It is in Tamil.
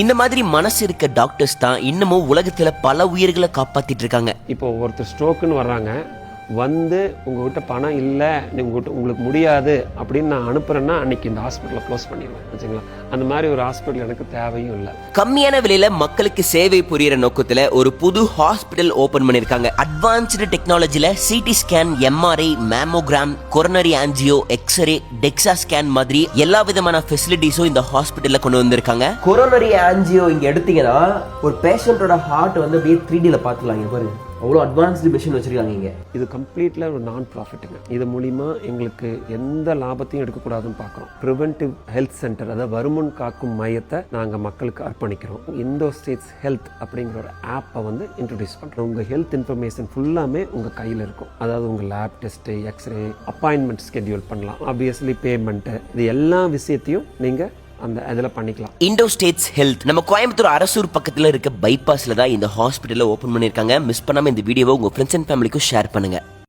இந்த மாதிரி மனசு இருக்க டாக்டர்ஸ் தான் இன்னமும் உலகத்துல பல உயிர்களை காப்பாத்திட்டு இருக்காங்க. இப்போ ஒருத்தர் ஸ்ட்ரோக்குன்னு வர்றாங்க. வந்து உங்ககிட்ட பணம் இல்லை உங்ககிட்ட உங்களுக்கு முடியாது அப்படின்னு நான் அனுப்புறேன்னா அன்னைக்கு இந்த ஹாஸ்பிட்டலை க்ளோஸ் பண்ணிடுவேன் வச்சுங்களா அந்த மாதிரி ஒரு ஹாஸ்பிட்டல் எனக்கு தேவையும் இல்லை. கம்மியான விலையில மக்களுக்கு சேவை புரியற நோக்கத்துல ஒரு புது ஹாஸ்பிடல் ஓபன் பண்ணிருக்காங்க அட்வான்ஸ்டு டெக்னாலஜில CT scan MRI mammogram coronary angio xray DEXA scan மாதிரி எல்லா விதமான ஃபெசிலிட்டிஸும் இந்த ஹாஸ்பிட்டல்ல கொண்டு வந்திருக்காங்க. கொரோனரி ஆன்ஜியோ இங்க எடுத்தீங்கன்னா ஒரு பேஷண்ட்டோட ஹார்ட் வந்து அப்படியே த்ரீ டில பார்த்துக்கலாம் இங்க பாருங்க. அவ்வளோ அட்வான்ஸ்டு மிஷின் வச்சுருக்காங்க இங்கே. இது கம்ப்ளீட்ல ஒரு நான் ப்ராஃபிட்டுங்க இது மூலிமா எங்களுக்கு எந்த லாபத்தையும் எடுக்கக்கூடாதுன்னு பார்க்குறோம். ப்ரிவென்டிவ் ஹெல்த் சென்டர் அதாவது வருமுன் காக்கும் மையத்தை நாங்கள் மக்களுக்கு அர்ப்பணிக்கிறோம். இந்தோ ஸ்டேட்ஸ் ஹெல்த் அப்படிங்கிற ஒரு ஆப்பை வந்து இன்ட்ரடியூஸ் பண்ணுறோம் உங்கள் ஹெல்த் இன்ஃபர்மேஷன் ஃபுல்லாமே உங்கள் கையில் இருக்கும். அதாவது உங்கள் lab test xray appointment schedule பண்ணலாம். ஆப்வியஸ்லி பேமெண்ட்டு இது எல்லா விஷயத்தையும் நீங்கள் அந்த இதில் பண்ணிக்கலாம். இண்டோ ஸ்டேட்ஸ் ஹெல்த் நம்ம கோயம்புத்தூர் அரசூர் பக்கத்துல இருக்க பைபாஸில் தான் இந்த ஹாஸ்பிட்டலில் ஓப்பன் பண்ணிருக்காங்க. மிஸ் பண்ணாமல் இந்த வீடியோவை உங்க ஃப்ரெண்ட்ஸ் அண்ட் ஃபேமிலிக்கும் ஷேர் பண்ணுங்க.